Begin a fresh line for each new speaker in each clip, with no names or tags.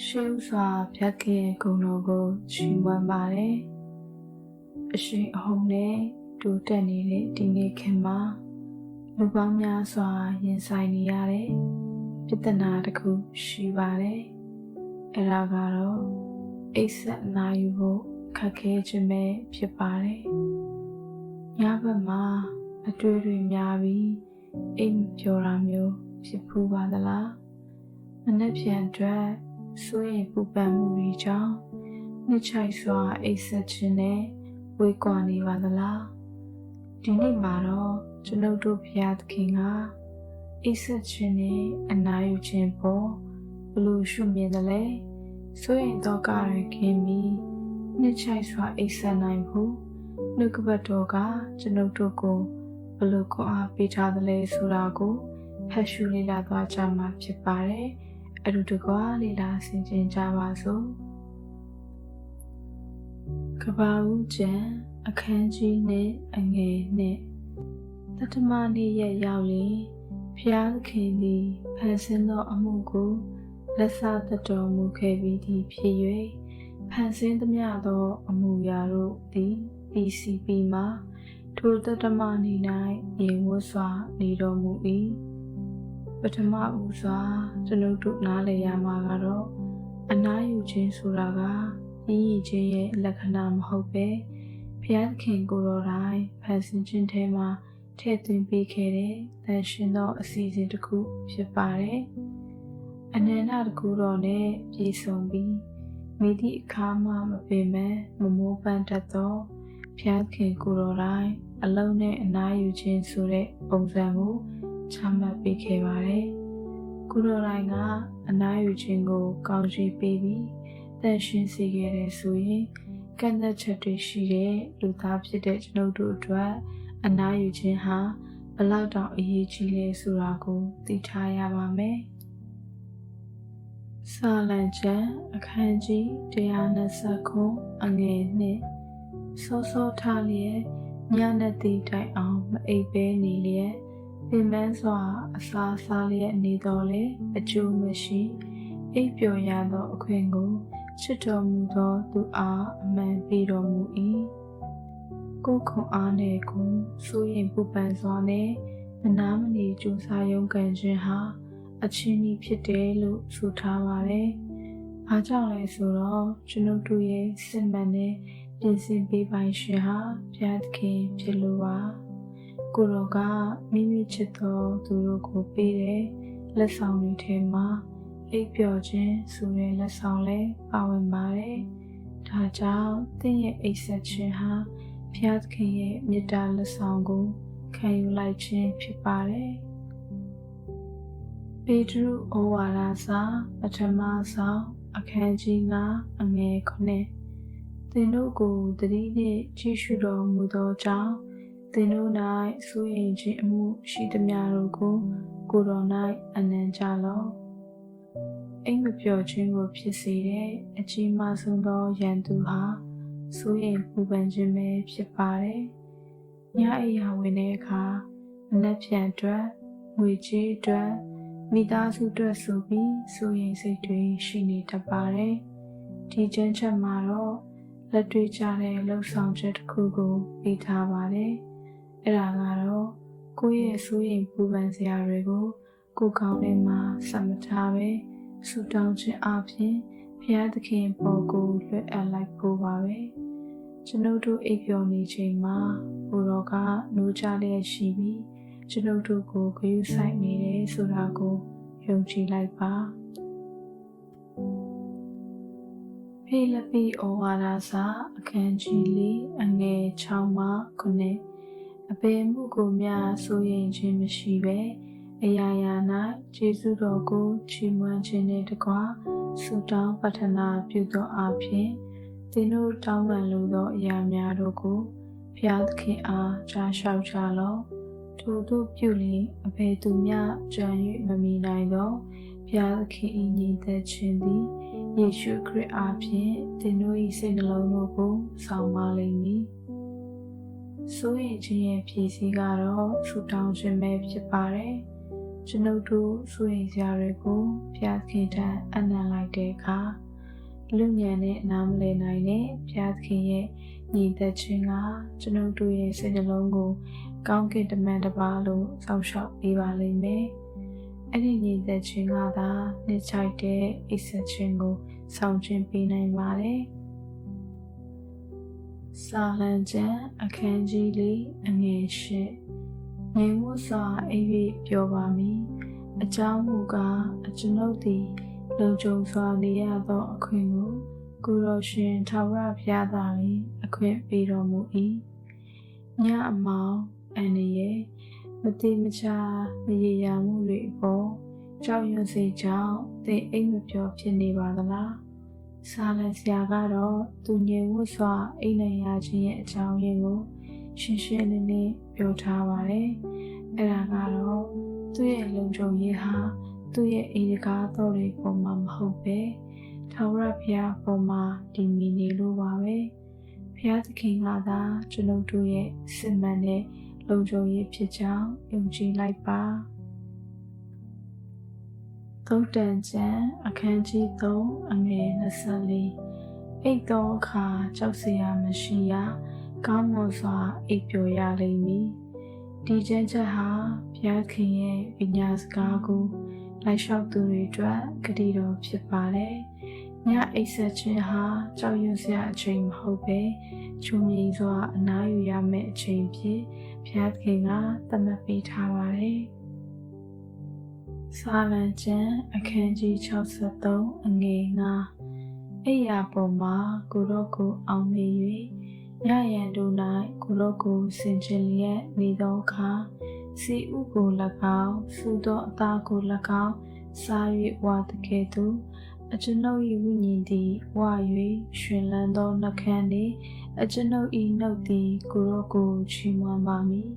ရှေးဥစွာဖြတ်ခင်ဂုဏ်တော်ကိုချီးမွမ်းပါတယ်အရှိန်အဟုန်နဲ့တိုးတက်နေတဲ့ဒီနေ့ခင်မှာလူပေါင်းများစွာရင်ဆိုင်နေရတဲ့ပြဿနာတစ်ခုရှိပါတယ်အဲ့ဒါကတော့အိပ်ဆက်နာယူဖို့ခက်ခဲခြင်းပဲဖြစ်ပါတယ်ညဘက်မှာအတွေ့တွေများပြီးအိမ်မပျော်တာမျိုးဖြစ်ဖူးပါသလားမနေ့ပြန်အတွက် စိုးရိမ်ပူပန်မှုတွေကြောင့်နှစ်ချိုက်စွာအိပ်ဆက်ခြင်းနဲ့ဝေးကွာနေပါသလားဒီနေ့မှာတော့ကျွန်ုပ်တို့ဘုရားသခင်ကအိပ်ဆက်ခြင်းနဲ့အနာယူခြင်းပေါ်ဘလို့ရှုမြင်တယ်လဲစိုးရိမ်တော့ကရခင်ပြီးနှစ်ချိုက်စွာအိပ်ဆက်နိုင်ဖို့နှုတ်ကပတ်တော်ကကျွန်ုပ်တို့ကိုဘလို့ခွန်အားပေးထားတယ်လဲဆိုတာကိုဖတ်ရှုလေ့လာသွားကြမှာဖြစ်ပါတယ်။ အတူတကွာလေ့လာဆင်ခြင်ကြပါစို့ကဘာဦးကျန်အခန်းကြီးနဲ့အငယ်နဲ့တတမနေ့ရက်ရောက်ရင်ဖျားသခင်သည်ဖန်ဆင်းသောအမှုကိုလက်စားတတော်မူခဲ့ပြီးသည်ဖြစ်၍ဖန်ဆင်းသမျှသောအမှုရာတို့သည် PCP မှာထိုတတမနေ့၌ရေဝတ်စွာနေတော်မူ၏ ပထမဦးစွာကျွန်ုပ်တို့နားလည်ရမှာကတော့အနားယူခြင်းဆိုတာကပြီးရခြင်းရဲ့လက္ခဏာမဟုတ်ပဲဘုရားသခင်ကိုယ်တော်တိုင်ဖန်ဆင်းခြင်းထဲမှာထည့်သွင်းပေးခဲ့တဲ့တန်ရှင်သောအစီအစဉ်တစ်ခုဖြစ်ပါတယ်။အနန္တတကူတော်နဲ့ပြည့်စုံပြီးမိသည့်အခါမှမပင်မဲ့မမိုးပန်းတတ်သောဘုရားခင်ကိုယ်တော်တိုင်အလုံးနဲ့အနားယူခြင်းဆိုတဲ့ပုံစံကို ချမှတ်ပေးခဲ့ပါတယ်။ကုလိုတိုင်းကအနားယူခြင်းကို ကောင်းချီးပေးပြီးတန်ရှင်းစေခဲ့တဲ့ဆိုရင်ကန့်သက်ချက်တွေရှိတဲ့လူသားဖြစ်တဲ့ကျွန်ုပ်တို့အတွက်အနားယူခြင်းဟာဘလောက်တောင်အရေးကြီးလဲဆိုတာကိုသိထားရပါမယ်။စာလံကျမ်းအခန်းကြီး120ခုအငယ်နှစ်စောစောထားလျက်ညနေတိတိုင်အောင်မအိပ်ဘဲနေလျက် ပင်ပန်းစွာအစာစားလျက်နေတော်လေအကျိုးမရှိအိပ်ပျော်ရသောအခွင့်ကိုချစ်တော်မူသောသူအားအမှန်ပေးတော်မူ၏ကိုခွန်အားနဲ့ကိုစိုးရင်ပူပန်စွာနဲ့မနာမနေကြိုးစားရုန်းကန်ခြင်းဟာအချင်းကြီးဖြစ်တယ်လို့ဆိုထားပါတယ်။အားကြောင့်လဲဆိုတော့ကျွန်ုပ်တို့ရဲ့စစ်မှန်တဲ့ပြင်ဆင်ပေးပိုင်ရှင်ဟာဘုရားသခင်ဖြစ်လို့ပါ။ ကိုတော်ကမိမိချစ်တော်သူတို့ကိုပေးတဲ့လက်ဆောင်တွေထဲမှာအိပ်ပျော်ခြင်းဆိုတဲ့လက်ဆောင်လည်းပါဝင်ပါတယ်။ဒါကြောင့်သင်ရဲ့အိပ်ဆက်ခြင်းဟာဘုရားသခင်ရဲ့မေတ္တာလက်ဆောင်ကိုခံယူလိုက်ခြင်းဖြစ်ပါတယ်။ပေတရုဩဝါဒစာပထမဆောင်အခန်းကြီး9အငယ်9သင်တို့ကိုတတိနှင့်ကြည့်ရှုတော်မူသောကြောင့် သင်တို့၌စိုးရင်ခြင်းအမှုရှိသမျှတို့ကို ကိုတော်၌အနံကြလောအိမ်မပြော့ခြင်းကိုဖြစ်စေတဲ့အကြီးမားဆုံးသောရန်သူဟာစိုးရင်ပူပန်ခြင်းပဲဖြစ်ပါတယ်။ညအိယာဝင်တဲ့အခါမနှက်ပြန်အတွက်ငွေကြေးအတွက်မိသားစုအတွက်ဆိုပြီးစိုးရင်စိတ်တွေရှိနေတတ်ပါတယ်။ဒီကျမ်းချက်မှာတော့လက်တွေ့ကြတဲ့လှုပ်ဆောင်ချက်တစ်ခုကိုပေးထားပါတယ်။ အဲ့ဒါကတော့ကိုယ့်ရဲ့စိုးရိမ်ပူပန်စရာတွေကိုကိုယ်ကောင်းထဲမှာစမထားပဲဆူတောင်းခြင်းအပြင်ဘုရားသခင်ပေါ်ကိုလွှဲအပ်လိုက်ဖို့ပါပဲကျွန်ုပ်တို့အိပ်ပျော်နေချိန်မှာဘုရောကနိုးကြလျက်ရှိပြီးကျွန်ုပ်တို့ကိုဂရုစိုက်နေတယ်ဆိုတာကိုယုံကြည်လိုက်ပါဖိလိပ္ပိဩဝါဒစာအခန်းကြီး၄အငယ်6မှ9 အပေမှုကိုများစိုးရင်ခြင်းမရှိပဲအရာရာ၌ကျေးဇူးတော်ကိုချီးမွမ်းခြင်းနှင့်တကွဆုတောင်းပတ္ထနာပြုသောအဖြစ်သင်တို့တောင်းပန်လိုသောအရာများတို့ကိုဘုရားသခင်အားကြားလျှောက်ကြလော့ထို့သို့ပြုလျင်အဘယ်သူမျှကြံ၍မမီနိုင်သောဘုရားသခင်၏ညီသက်ခြင်းသည်ယေရှုခရစ်အားဖြင့်သင်တို့၏စိတ်နှလုံးတို့ကိုဆောင်မလိမ့်မည်။ စိုးရိမ်ခြင်းရဲ့ဖြည့်ဆည်းကတော့ဆူတောင်းခြင်းပဲဖြစ်ပါတယ်။ကျွန်ုပ်တို့ဆိုရင်စရာတွေကိုဘုရားသခင်ထံအနံလိုက်တဲ့အခါလူညံနဲ့နားမလည်နိုင်တဲ့ဘုရားသခင်ရဲ့ညီသက်ခြင်းကကျွန်ုပ်တို့ရဲ့စိတ်နှလုံးကိုကောင်းကင်တမန်တစ်ပါးလို့စောင့်ရှောက်ပေးပါလိမ့်မယ်။အဲ့ဒီညီသက်ခြင်းကသာနှစ်ချိုက်တဲ့အိပ်ဆက်ခြင်းကိုဆောင်ကျဉ်ပေးနိုင်ပါတယ်။ စာလံကျမ်းအခန်းကြီးလေးအငယ်ရှစ်နေဝတ်စွာအိပ်၍ပြောပါမည်အကြောင်းမူကားအကျွန်ုပ်သည်လုံခြုံစွာနေရသောအခွင့်ကိုကိုရောရှင်ထာဝရဘုရားသာလျှင်အခွင့်ပေးတော်မူ၏ညအမောင်အန္တရာယ်မတိမချာမရေရာမှုတွေအပေါ်ကြောက်ရွံ့စေကြောင်းသင်အိမ်မပြောဖြစ်နေပါသလား စာလန်ဆရာကတော့သူငယ်ဝတ်စွာအိမ်နိုင်ရခြင်းရဲ့အကြောင်းရင်းကိုရှင်းရှင်းလင်းလင်းပြောထားပါတယ်။အဲ့ဒါကတော့သူ့ရဲ့လုံခြုံရေးဟာသူ့ရဲ့အိမ်ကားတော်တွေပုံမှာမဟုတ်ပဲထာဝရဘုရားပုံမှာဒီမီနေလို့ပါပဲ။ဘုရားသခင်ကသာကျွန်ုပ်တို့ရဲ့စစ်မှန်တဲ့လုံခြုံရေးဖြစ်ကြောင်းယုံကြည်လိုက်ပါ။ သုတ်တန်ကျမ်းအခန်းကြီး3အငယ်24အိတ်သောအခါကြောက်စရာမရှိရကောင်းမွန်စွာအိပ်ပျော်ရလိမ့်မည်ဒီကျမ်းချက်ဟာဘုရားခင်ရဲ့ပညာစကားကိုလိုက်လျှောက်သူတွေအတွက်ဂတိတော်ဖြစ်ပါတယ်ညအိပ်ဆက်ခြင်းဟာကြောက်ရွံ့စရာအချိန်မဟုတ်ပဲချုံငိမ့်စွာအနားယူရမယ့်အချိန်ဖြစ်ဘုရားခင်ကသတ်မှတ်ပေးထားပါတယ် စာလံကျမ်းအခန်းကြီး63အငယ်9အိယာပေါ်မှာကိုရောကိုအောင်မေ၍ညရန်တို့၌ကိုရောကိုဆင်ခြင်လျက်နေသောအခါစီဥကို၎င်းစုသောအသားကို၎င်းစား၍ဝါတကယ်သို့အကျွန်ုပ်၏ဝိညာဉ်သည်ဝါ၍ရှင်လန်းသောနှကန်းသည်အကျွန်ုပ်၏နှုတ်သည်ကိုရောကိုချီးမွမ်းပါမည်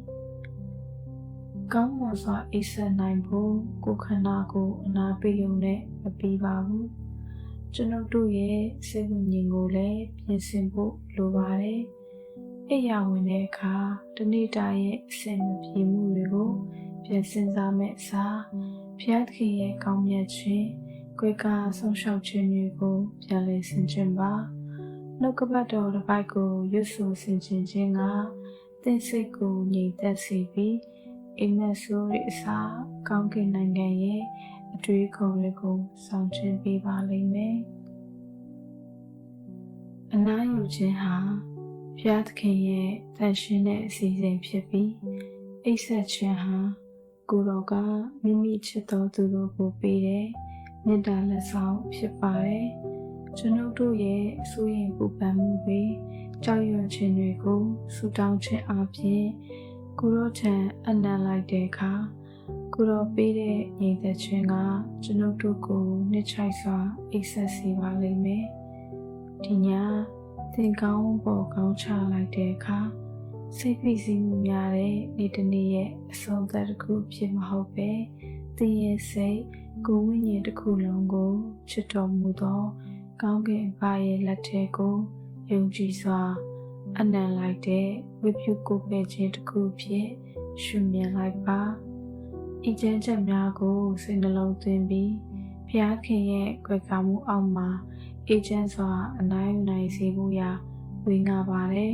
ကောင်းမွန်စွာအိပ်ဆက်နိုင်ဖို့ကိုခန္ဓာကိုအနာပေးုံနဲ့မပြီးပါဘူးကျွန်ုပ်တို့ရဲ့စိတ်ဝိညာဉ်ကိုလည်းပြင်ဆင်ဖို့လိုပါတယ်အိယာဝင်တဲ့အခါတနေ့တာရဲ့အစင်မပြေမှုတွေကိုပြင်ဆင်စားမဲ့အစားဘုရားသခင်ရဲ့ကောင်းမြတ်ခြင်းကိုယ်ကဆုံးရှုံးခြင်းတွေကိုပြန်လည်ဆင်ခြင်ပါနှုတ်ကပတ်တော်တစ်ပိုက်ကိုရွတ်ဆိုဆင်ခြင်ခြင်းကသင်စိတ်ကိုငြိမ်သက်စေပြီး အိမ်မက်ဆိုးရဲ့အစားကောင်းကင်နိုင်ငံရဲ့အတွေ့အခေါ်တွေကိုဆောင်ကျဉ်ပေးပါလိမ့်မယ်အနားယူခြင်းဟာဘုရားသခင်ရဲ့တန်ရှင်းတဲ့အစီအစဉ်ဖြစ်ပြီးအိပ်ဆက်ခြင်းဟာကိုယ်တော်ကမိမိချစ်တော်သူတို့ကိုပေးတဲ့မေတ္တာလက်ဆောင်ဖြစ်ပါတယ်ကျွန်ုပ်တို့ရဲ့အဆိုးရင်ပူပန်မှုတွေကြောက်ရွံ့ခြင်းတွေကိုဆူတောင်းခြင်းအပြင် ကိုရောထံအနံလိုက်တဲ့အခါကိုရောပေးတဲ့ညီသက်ခြင်းကကျွန်ုပ်တို့ကိုနှစ်ချိုက်စွာအိပ်ဆက်စေပါလိမ့်မယ်ဒီညသင်ကောင်းပေါ်ကောင်းချလိုက်တဲ့အခါစိတ်ဖိစီးမှုများတဲ့နေ့တစ်နေ့ရဲ့အဆုံးသတ်တစ်ခုဖြစ်မဟုတ်ပဲသင်ရဲ့စိတ်ကိုဝိညာဉ်တစ်ခုလုံးကိုချစ်တော်မူသောကောင်းကင်ဘာရဲ့လက်ထဲကိုယုံကြည်စွာ အနံလိုက်တဲ့ဝိပုကိုပဲခြင်းတစ်ခုဖြစ်ရှုမြင်လိုက်ပါဤကျမ်းချက်များကိုစိတ်နှလုံးသွင်းပြီးဘုရားခင်ရဲ့ကြွယ်ကာမှုအောက်မှာအေဂျင့်စွာအနိုင်ယူနိုင်စေဖို့ရာဝေငါပါတယ်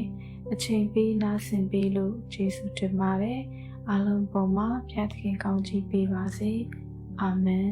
အချိန်ပေးနားဆင်ပေးလို့ကျေးဇူးတင်ပါတယ်အားလုံးပေါ်မှာဘုရားသခင်ကောင်းချီးပေးပါစေအာမင်